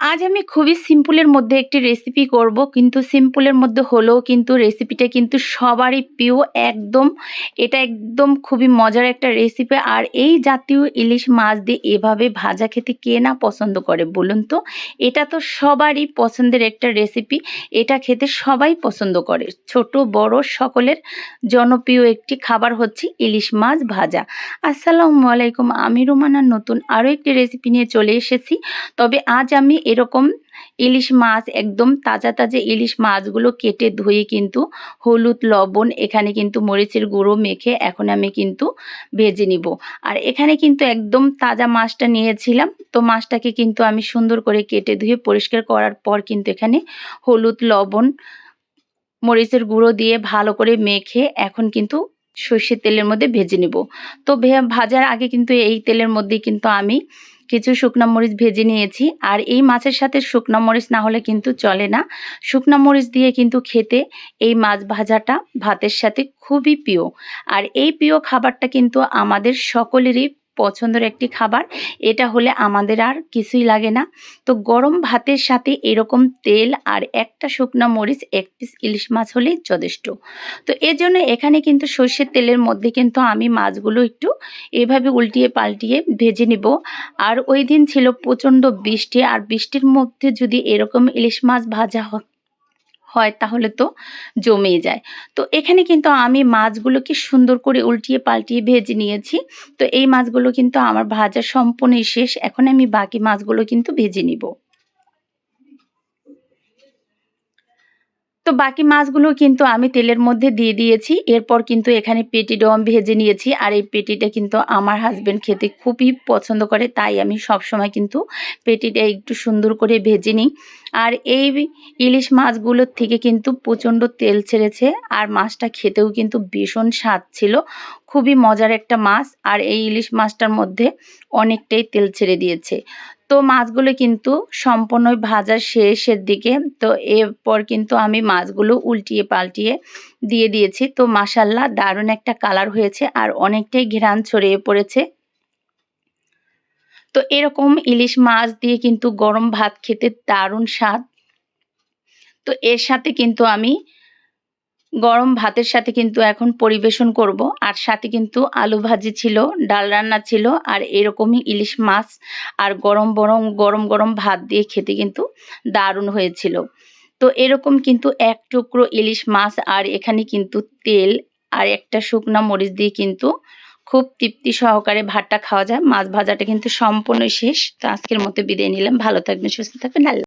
আজ আমি খুবই সিম্পলের মধ্যে একটি রেসিপি করব, কিন্তু সিম্পলের মধ্যে হলেও কিন্তু রেসিপিটা কিন্তু সবারই প্রিয়, একদম। এটা একদম খুবই মজার একটা রেসিপি আর এই জাতীয় ইলিশ মাছ দিয়ে এভাবে ভাজা খেতে কে না পছন্দ করে বলুন তো? এটা তো সবারই পছন্দের একটা রেসিপি এটা খেতে সবাই পছন্দ করে। ছোট, বড় সকলের জনপ্রিয় একটি খাবার হচ্ছে ইলিশ মাছ ভাজা। আসসালামু আলাইকুম, আমি রুমানা নতুন আরও একটি রেসিপি নিয়ে চলে এসেছি। তবে আজ আমি এরকম ইলিশ মাছ, একদম তাজা তাজা ইলিশ মাছগুলো কেটে ধুয়ে কিন্তু হলুদ, লবণ, এখানে কিন্তু মরিচের গুঁড়ো মেখে এখন আমি কিন্তু ভেজে নিব। আর এখানে কিন্তু একদম তাজা মাছটা নিয়েছিলাম, তো মাছটাকে কিন্তু আমি সুন্দর করে কেটে ধুয়ে পরিষ্কার করার পর কিন্তু এখানে হলুদ, লবণ, মরিচের গুঁড়ো দিয়ে ভালো করে মেখে এখন কিন্তু সর্ষের তেলের মধ্যে ভেজে নিব। তো ভাজার আগে কিন্তু এই তেলের মধ্যে কিন্তু আমি কিছু শুকনো মরিচ ভেজে নিয়েছি। আর এই মাছের সাথে শুকনো মরিচ না হলে কিন্তু চলে না। শুকনো মরিচ দিয়ে কিন্তু খেতে এই মাছ ভাজাটা ভাতের সাথে খুবই প্রিয়। আর এই প্রিয় খাবারটা কিন্তু আমাদের সকলেরই পছন্দের একটি খাবার, এটা হলে আমাদের আর কিছুই লাগে না। তো গরম ভাতের সাথে এরকম তেল আর একটা শুকনো মরিচ, এক পিস ইলিশ মাছ হলেই যথেষ্ট। তো এর জন্য এখানে কিন্তু সর্ষের তেলের মধ্যে কিন্তু আমি মাছগুলো একটু এভাবে উল্টিয়ে পাল্টিয়ে ভেজে নিব। আর ওই দিন ছিল প্রচণ্ড বৃষ্টি, আর বৃষ্টির মধ্যে যদি এরকম ইলিশ মাছ ভাজা হয় তাহলে তো জমে যায়। তো এখানে কিন্তু আমি মাছগুলোকে সুন্দর করে উল্টিয়ে পাল্টিয়ে ভেজে নিয়েছি। তো এই মাছগুলো কিন্তু আমার ভাজা সম্পূর্ণই শেষ। এখন আমি বাকি মাছগুলো কিন্তু ভেজে নিব। তো বাকি মাছগুলো কিন্তু আমি তেলের মধ্যে দিয়ে দিয়েছি। এরপর কিন্তু এখানে পেটি ডম ভেজে নিয়েছি। আর এই পেটিটা কিন্তু আমার হাজব্যান্ড খেতে খুবই পছন্দ করে, তাই আমি সব সময় কিন্তু পেটিটা একটু সুন্দর করে ভেজে নিই। আর এই ইলিশ মাছগুলোর থেকে কিন্তু প্রচণ্ড তেল ছেড়েছে, আর মাছটা খেতেও কিন্তু ভীষণ স্বাদ ছিল। খুবই মজার একটা মাছ, আর এই ইলিশ মাছটার মধ্যে অনেকটাই তেল ছেড়ে দিয়েছে। তো মাছগুলো কিন্তু সম্পূর্ণই ভাজার শেষের দিকে, তো এরপর কিন্তু আমি মাছগুলো উল্টিয়ে পাল্টিয়ে দিয়ে দিয়েছি। তো মাসাল্লাহ দারুণ একটা কালার হয়েছে আর অনেকটাই ঘেরান ছড়িয়ে পড়েছে। তো এরকম ইলিশ মাছ দিয়ে কিন্তু গরম ভাত খেতে দারুণ স্বাদ। তো এর সাথে কিন্তু আমি গরম ভাতের সাথে কিন্তু এখন পরিবেশন করব। আর সাথে কিন্তু আলু ভাজি ছিল, ডাল রান্না ছিল, আর এরকমই ইলিশ মাছ আর গরম গরম গরম গরম ভাত দিয়ে খেতে কিন্তু দারুণ হয়েছিল। তো এরকম কিন্তু এক টুকরো ইলিশ মাছ আর এখানে কিন্তু তেল আর একটা শুকনা মরিচ দিয়ে কিন্তু খুব তৃপ্তি সহকারে ভাতটা খাওয়া যায়। মাছ ভাজাটা কিন্তু সম্পূর্ণ শেষ। তো আজকের মতো বিদায় নিলাম। ভালো থাকবেন, সুস্থ থাকবেন। আল্লাহ